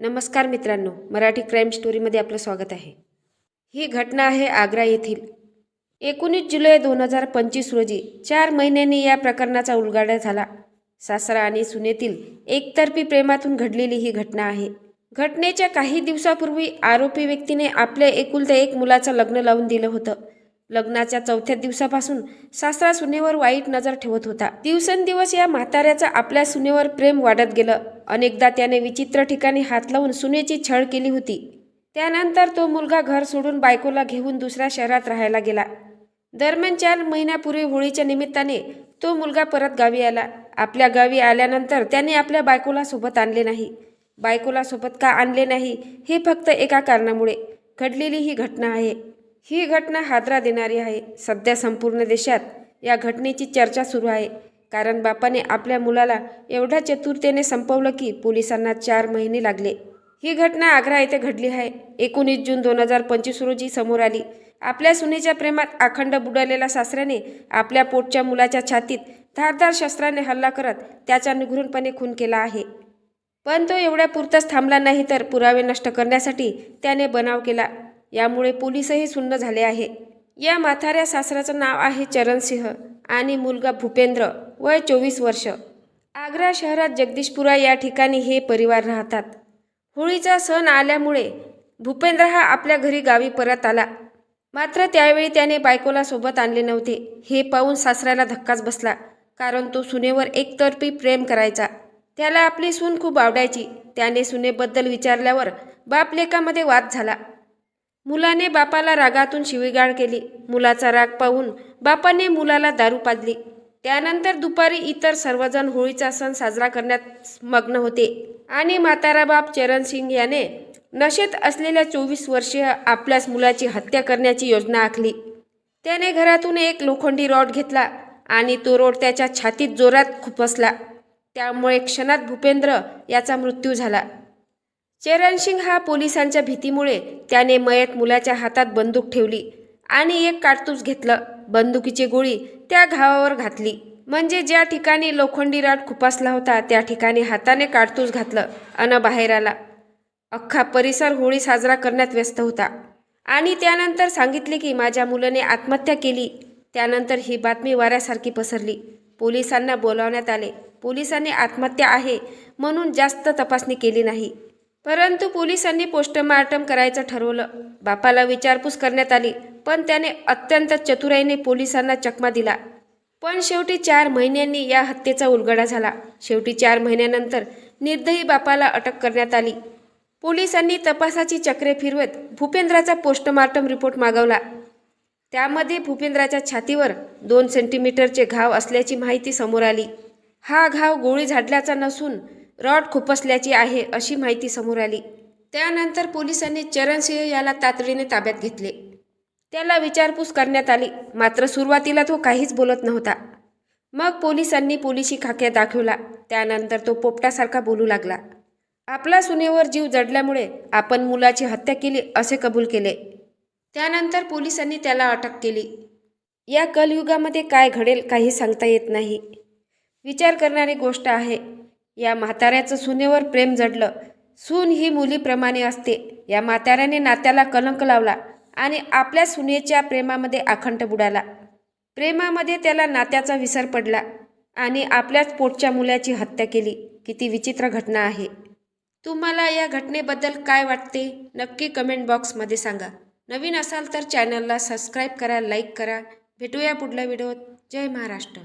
नमस्कार मित्रांनो मराठी क्राईम स्टोरीमध्ये आपलं स्वागत आहे. ही घटना आहे आग्रा येथील. एकोणीस जुलै दोन हजार पंचवीस रोजी चार महिन्यांनी या प्रकरणाचा उलगाडा झाला. सासरा आणि सुनेतील एकतर्फी प्रेमातून घडलेली ही घटना आहे. घटनेच्या काही दिवसापूर्वी आरोपी व्यक्तीने आपल्या एकुलत्या एक मुलाचं लग्न लावून दिलं होतं. लग्नाच्या चौथ्या दिवसापासून सासरा सुनेवर वाईट नजर ठेवत होता. दिवसेंदिवस या म्हाताऱ्याचं आपल्या सुनेवर प्रेम वाढत गेलं. अनेकदा त्याने विचित्र ठिकाणी हात लावून सुनेची छळ केली होती. त्यानंतर तो मुलगा घर सोडून बायकोला घेऊन दुसऱ्या शहरात राहायला गेला. दरम्यान चार महिन्यापूर्वी होळीच्या निमित्ताने तो मुलगा परत गावी आला. आपल्या गावी आल्यानंतर त्याने आपल्या बायकोला सोबत आणले नाही. बायकोला सोबत का आणले नाही हे फक्त एका कारणामुळे. घडलेली ही घटना आहे. ही घटना हादरा देणारी आहे. सध्या संपूर्ण देशात या घटनेची चर्चा सुरू आहे. कारण बापाने आपल्या मुलाला एवढ्या चतुरतेने संपवलं की पोलिसांना चार महिने लागले. ही घटना आग्रा येथे घडली आहे. एकोणीस जून दोन हजार पंचवीस रोजी समोर आली. आपल्या सुनेच्या प्रेमात अखंड बुडालेल्या सासऱ्याने आपल्या पोटच्या मुलाच्या छातीत धारदार शस्त्राने हल्ला करत त्याचा निघृणपणे खून केला आहे. पण तो एवढ्या पुरताच थांबला नाही तर पुरावे नष्ट करण्यासाठी त्याने बनाव केला. यामुळे पोलीसही सुन्न झाले आहे. या म्हाताऱ्या सासऱ्याचं नाव आहे चरणसिंह आणि मुलगा भूपेंद्र वय चोवीस वर्ष. आग्रा शहरात जगदीशपुरा या ठिकाणी हे परिवार राहतात. होळीचा सण आल्यामुळे भूपेंद्र हा आपल्या घरी गावी परत आला. मात्र त्यावेळी त्याने बायकोला सोबत आणले नव्हते. हे पाहून सासऱ्याला धक्काच बसला कारण तो सुनेवर एकतर्फी प्रेम करायचा. त्याला आपली सून खूप आवडायची. त्याने सुनेबद्दल विचारल्यावर बापलेकामध्ये वाद झाला. मुलाने बापाला रागातून शिवीगाळ केली. मुलाचा राग पाहून बापाने मुलाला दारू पाजली. त्यानंतर दुपारी इतर सर्वजण होळीचा सण साजरा करण्यात मग्न होते. आणि म्हातारा बाप चरण सिंग याने नशेत असलेल्या चोवीस वर्षीय आपल्याच मुलाची हत्या करण्याची योजना आखली. त्याने घरातून एक लोखंडी रॉड घेतला आणि तो रोड त्याच्या छातीत जोरात खुपसला. त्यामुळे क्षणात भूपेंद्र याचा मृत्यू झाला. चरणसिंग हा पोलिसांच्या भीतीमुळे त्याने मयत मुलाच्या हातात बंदूक ठेवली आणि एक काडतूस घेतलं. बंदुकीची गोळी त्या घावावर घातली. म्हणजे ज्या ठिकाणी लोखंडी राट खुपासला होता त्या ठिकाणी हाताने काडतूस घातलं अन बाहेर आला. अख्खा परिसर होळी साजरा करण्यात व्यस्त होता. आणि त्यानंतर सांगितले की माझ्या मुलाने आत्महत्या केली. त्यानंतर ही बातमी वाऱ्यासारखी पसरली. पोलिसांना बोलावण्यात आले. पोलिसांनी आत्महत्या आहे म्हणून जास्त तपासणी केली नाही. परंतु पोलिसांनी पोस्टमार्टम करायचं ठरवलं. बापाला विचारपूस करण्यात आली पण त्याने अत्यंत चतुराईने पोलिसांना चकमा दिला. पण शेवटी चार महिन्यांनी या हत्येचा उलगडा झाला. शेवटी चार महिन्यानंतर निर्दयी बापाला अटक करण्यात आली. पोलिसांनी तपासाची चक्रे फिरवत भूपेंद्राचा पोस्टमार्टम रिपोर्ट मागवला. त्यामध्ये भूपेंद्राच्या छातीवर दोन सेंटीमीटरचे घाव असल्याची माहिती समोर आली. हा घाव गोळी झाडल्याचा नसून रॉड खुपसल्याची आहे अशी माहिती समोर आली. त्यानंतर पोलिसांनी चरणसिंह याला तातडीने ताब्यात घेतले. त्याला विचारपूस करण्यात आली. मात्र सुरुवातीला तो काहीच बोलत नव्हता. मग पोलिसांनी पोलिशी खाक्या दाखवला. त्यानंतर तो पोपटासारखा बोलू लागला. आपला सुनेवर जीव जडल्यामुळे आपण मुलाची हत्या केली असे कबूल केले. त्यानंतर पोलिसांनी त्याला अटक केली. या कलयुगामध्ये काय घडेल काही सांगता येत नाही. विचार करणारी गोष्ट आहे. या म्हाताऱ्याचं सुनेवर प्रेम जडलं. सून ही मुलीप्रमाणे असते. या म्हाताऱ्याने नात्याला कलंक लावला आणि आपल्या सुनेच्या प्रेमामध्ये आखंड बुडाला. प्रेमामध्ये त्याला नात्याचा विसर पडला आणि आपल्याच पोटच्या मुलाची हत्या केली. किती विचित्र घटना आहे. तुम्हाला या घटनेबद्दल काय वाटते? नक्की कमेंट बॉक्समध्ये सांगा. नवीन असाल तर चॅनलला सबस्क्राईब करा लाईक करा. भेटूया पुढल्या व्हिडिओत जय महाराष्ट्र.